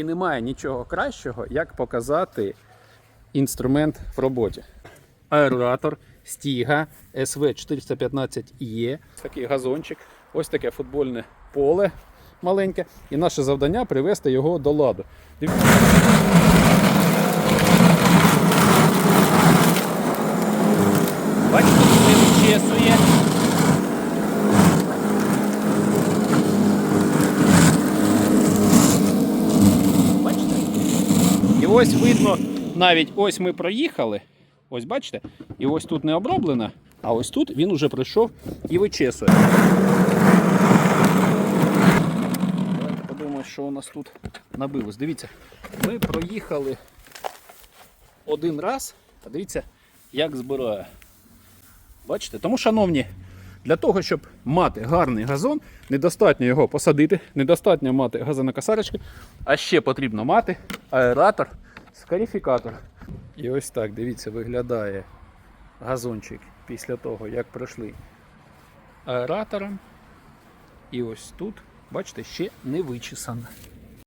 І немає нічого кращого, як показати інструмент в роботі. Аератор Стіга СВ 415 е Такий газончик, ось таке футбольне поле маленьке. І наше завдання привести його до ладу. Бачите, не вичесує. Бачите? І ось видно, навіть ось ми проїхали. Ось бачите? І ось тут не оброблено, а ось тут він уже прийшов і вичесує. Давайте подивимось, що у нас тут набилось. Дивіться, ми проїхали один раз, а дивіться, як збирає. Бачите? Тому, шановні, для того, щоб мати гарний газон, недостатньо його посадити, недостатньо мати газонокосарочки, а ще потрібно мати аератор, скарифікатор. І ось так, дивіться, виглядає газончик після того, як пройшли аератором. І ось тут, бачите, ще не вичесано.